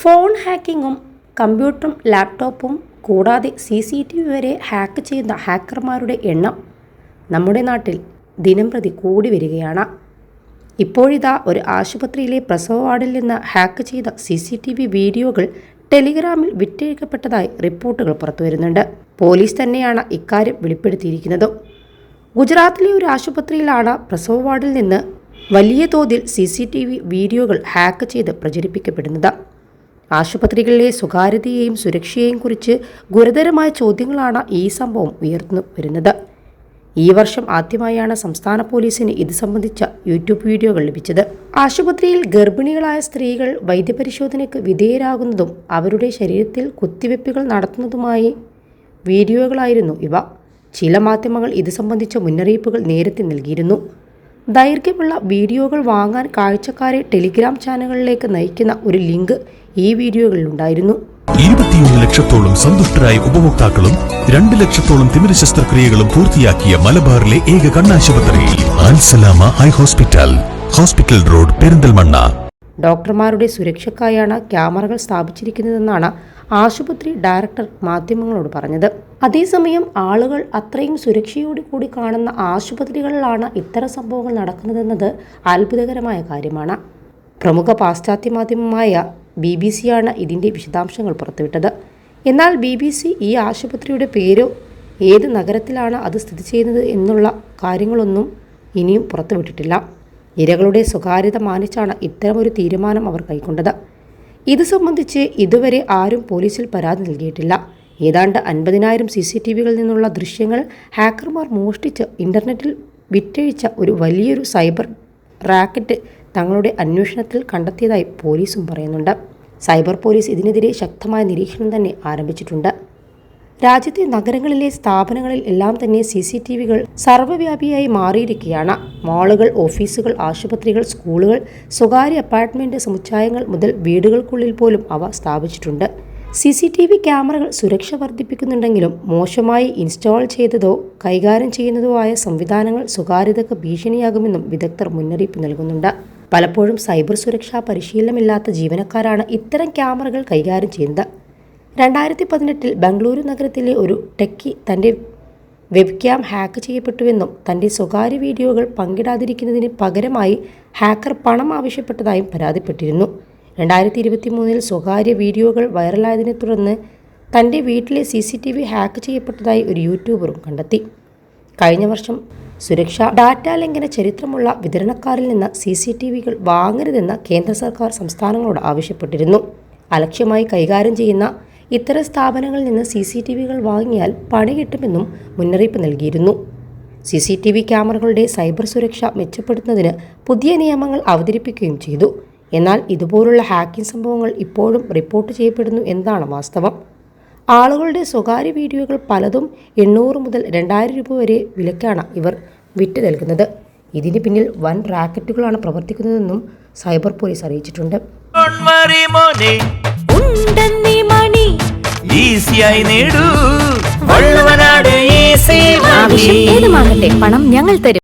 Phone ഹാക്കിങ്ങും കമ്പ്യൂട്ടറും ലാപ്ടോപ്പും കൂടാതെ സി സി ടി വി വരെ ഹാക്ക് ചെയ്യുന്ന ഹാക്കർമാരുടെ എണ്ണം നമ്മുടെ നാട്ടിൽ ദിനം പ്രതി കൂടി വരികയാണ്. ഇപ്പോഴിതാ ഒരു ആശുപത്രിയിലെ പ്രസവ വാർഡിൽ നിന്ന് ഹാക്ക് ചെയ്ത സി സി ടി വി വീഡിയോകൾ ടെലിഗ്രാമിൽ വിറ്റഴിക്കപ്പെട്ടതായി റിപ്പോർട്ടുകൾ പുറത്തുവരുന്നുണ്ട് പോലീസ് തന്നെയാണ് ഇക്കാര്യം വെളിപ്പെടുത്തിയിരിക്കുന്നത്. ഗുജറാത്തിലെ ഒരു ആശുപത്രിയിലാണ് പ്രസവ വാർഡിൽ നിന്ന് വലിയ തോതിൽ സി സി ടി വി വീഡിയോകൾ ഹാക്ക് ചെയ്ത് പ്രചരിപ്പിക്കപ്പെടുന്നത്. ആശുപത്രികളിലെ സ്വകാര്യതയെയും സുരക്ഷയെയും കുറിച്ച് ഗുരുതരമായ ചോദ്യങ്ങളാണ് ഈ സംഭവം ഉയർന്നു വരുന്നത്. ഈ വർഷം ആദ്യമായാണ് സംസ്ഥാന പോലീസിന് ഇത് സംബന്ധിച്ച യൂട്യൂബ് വീഡിയോകൾ ലഭിച്ചത്. ആശുപത്രിയിൽ ഗർഭിണികളായ സ്ത്രീകൾ വൈദ്യപരിശോധനയ്ക്ക് വിധേയരാകുന്നതും അവരുടെ ശരീരത്തിൽ കുത്തിവെപ്പുകൾ നടത്തുന്നതുമായി വീഡിയോകളായിരുന്നു ഇവ. ചില മാധ്യമങ്ങൾ ഇത് സംബന്ധിച്ച മുന്നറിയിപ്പുകൾ നേരത്തെ നൽകിയിരുന്നു. ദൈർഘ്യമുള്ള വീഡിയോകൾ വാങ്ങാൻ കാഴ്ചക്കാരെ ടെലിഗ്രാം ചാനലുകളിലേക്ക് നയിക്കുന്ന ഒരു ലിങ്ക് ഈ വീഡിയോകളിലുണ്ടായിരുന്നു. ഇരുപത്തിയൊന്ന് ലക്ഷത്തോളം സന്തുഷ്ടരായ ഉപഭോക്താക്കളും രണ്ട് ലക്ഷത്തോളം തിമിര ശസ്ത്രക്രിയകളും പൂർത്തിയാക്കിയ മലബാറിലെ ഏക കണ്ണാശുപത്രി Al Salama high hospital hospital road Perinthalmanna. ഡോക്ടർമാരുടെ സുരക്ഷയ്ക്കായാണ് ക്യാമറകൾ സ്ഥാപിച്ചിരിക്കുന്നതെന്നാണ് ആശുപത്രി ഡയറക്ടർ മാധ്യമങ്ങളോട് പറഞ്ഞത്. അതേസമയം ആളുകൾ അത്രയും സുരക്ഷയോട് കൂടി കാണുന്ന ആശുപത്രികളിലാണ് ഇത്തരം സംഭവങ്ങൾ നടക്കുന്നതെന്നത് അത്ഭുതകരമായ കാര്യമാണ്. പ്രമുഖ പാശ്ചാത്യ മാധ്യമമായ ബി ബി സിയാണ് ഇതിന്റെ വിശദാംശങ്ങൾ പുറത്തുവിട്ടത്. എന്നാൽ ബി ബി സി ഈ ആശുപത്രിയുടെ പേരോ ഏത് നഗരത്തിലാണ് അത് സ്ഥിതി ചെയ്യുന്നത് എന്നുള്ള കാര്യങ്ങളൊന്നും ഇനിയും പുറത്തുവിട്ടിട്ടില്ല. ഇരകളുടെ സ്വകാര്യത മാനിച്ചാണ് ഇത്തരമൊരു തീരുമാനം അവർ കൈക്കൊണ്ടത്. ഇത് സംബന്ധിച്ച് ഇതുവരെ ആരും പോലീസിൽ പരാതി നൽകിയിട്ടില്ല. ഏതാണ്ട് അൻപതിനായിരം സി സി ടി വികളിൽ നിന്നുള്ള ദൃശ്യങ്ങൾ ഹാക്കർമാർ മോഷ്ടിച്ച് ഇന്റർനെറ്റിൽ വിറ്റഴിച്ച ഒരു വലിയൊരു സൈബർ റാക്കറ്റ് തങ്ങളുടെ അന്വേഷണത്തിൽ കണ്ടെത്തിയതായി പോലീസും പറയുന്നുണ്ട്. സൈബർ പോലീസ് ഇതിനെതിരെ ശക്തമായ നിരീക്ഷണം തന്നെ ആരംഭിച്ചിട്ടുണ്ട്. രാജ്യത്തെ നഗരങ്ങളിലെ സ്ഥാപനങ്ങളിൽ എല്ലാം തന്നെ സി സി ടി വികൾ സർവവ്യാപിയായി മാറിയിരിക്കുകയാണ്. മാളുകൾ ഓഫീസുകൾ ആശുപത്രികൾ സ്കൂളുകൾ സ്വകാര്യ അപ്പാർട്ട്മെന്റ് സമുച്ചയങ്ങൾ മുതൽ വീടുകൾക്കുള്ളിൽ പോലും അവ സ്ഥാപിച്ചിട്ടുണ്ട്. സി സി ടി വി ക്യാമറകൾ സുരക്ഷ വർദ്ധിപ്പിക്കുന്നുണ്ടെങ്കിലും മോശമായി ഇൻസ്റ്റാൾ ചെയ്തതോ കൈകാര്യം ചെയ്യുന്നതോ ആയ സംവിധാനങ്ങൾ സ്വകാര്യതയ്ക്ക് ഭീഷണിയാകുമെന്നും വിദഗ്ധർ മുന്നറിയിപ്പ് നൽകുന്നുണ്ട്. പലപ്പോഴും സൈബർ സുരക്ഷാ പരിശീലനമില്ലാത്ത ജീവനക്കാരാണ് ഇത്തരം ക്യാമറകൾ കൈകാര്യം ചെയ്യുന്നത്. രണ്ടായിരത്തി പതിനെട്ടിൽ ബംഗളൂരു നഗരത്തിലെ ഒരു ടെക്കി തന്റെ വെബ് ക്യാം ഹാക്ക് ചെയ്യപ്പെട്ടുവെന്നും തന്റെ സ്വകാര്യ വീഡിയോകൾ പങ്കിടാതിരിക്കുന്നതിന് പകരമായി ഹാക്കർ പണം ആവശ്യപ്പെട്ടതായും പരാതിപ്പെട്ടിരുന്നു. രണ്ടായിരത്തി ഇരുപത്തി മൂന്നിൽ സ്വകാര്യ വീഡിയോകൾ വൈറലായതിനെ തുടർന്ന് തന്റെ വീട്ടിലെ C C T V hack ചെയ്യപ്പെട്ടതായി ഒരു യൂട്യൂബറും കണ്ടെത്തി. കഴിഞ്ഞ വർഷം സുരക്ഷാ ഡാറ്റ ലംഘന ചരിത്രമുള്ള വിതരണക്കാരിൽ നിന്ന് സി സി ടി വികൾ വാങ്ങരുതെന്ന് കേന്ദ്ര സർക്കാർ സംസ്ഥാനങ്ങളോട് ആവശ്യപ്പെട്ടിരുന്നു. അലക്ഷ്യമായി കൈകാര്യം ചെയ്യുന്ന ഇത്തരം സ്ഥാപനങ്ങളിൽ നിന്ന് സി സി ടി വികൾ വാങ്ങിയാൽ പണി കിട്ടുമെന്നും മുന്നറിയിപ്പ് നൽകിയിരുന്നു. സി സി ടി വി ക്യാമറകളുടെ സൈബർ സുരക്ഷ മെച്ചപ്പെടുത്തുന്നതിന് പുതിയ നിയമങ്ങൾ അവതരിപ്പിക്കുകയും ചെയ്തു. എന്നാൽ ഇതുപോലുള്ള ഹാക്കിംഗ് സംഭവങ്ങൾ ഇപ്പോഴും റിപ്പോർട്ട് ചെയ്യപ്പെടുന്നു എന്നതാണ് വാസ്തവം. ആളുകളുടെ സ്വകാര്യ വീഡിയോകൾ പലതും എണ്ണൂറ് മുതൽ രണ്ടായിരം രൂപ വരെ വിലക്കാണ് ഇവർ വിറ്റ് നൽകുന്നത്. ഇതിന് പിന്നിൽ വൻ റാക്കറ്റുകളാണ് പ്രവർത്തിക്കുന്നതെന്നും സൈബർ പോലീസ് അറിയിച്ചിട്ടുണ്ട്. മോനെ മണി. ഈസിയായി നേടൂ. വള്ളുവനാട് ഈസി ആവശ്യം ഏതുമാകട്ടെ പണം ഞങ്ങൾ തരും.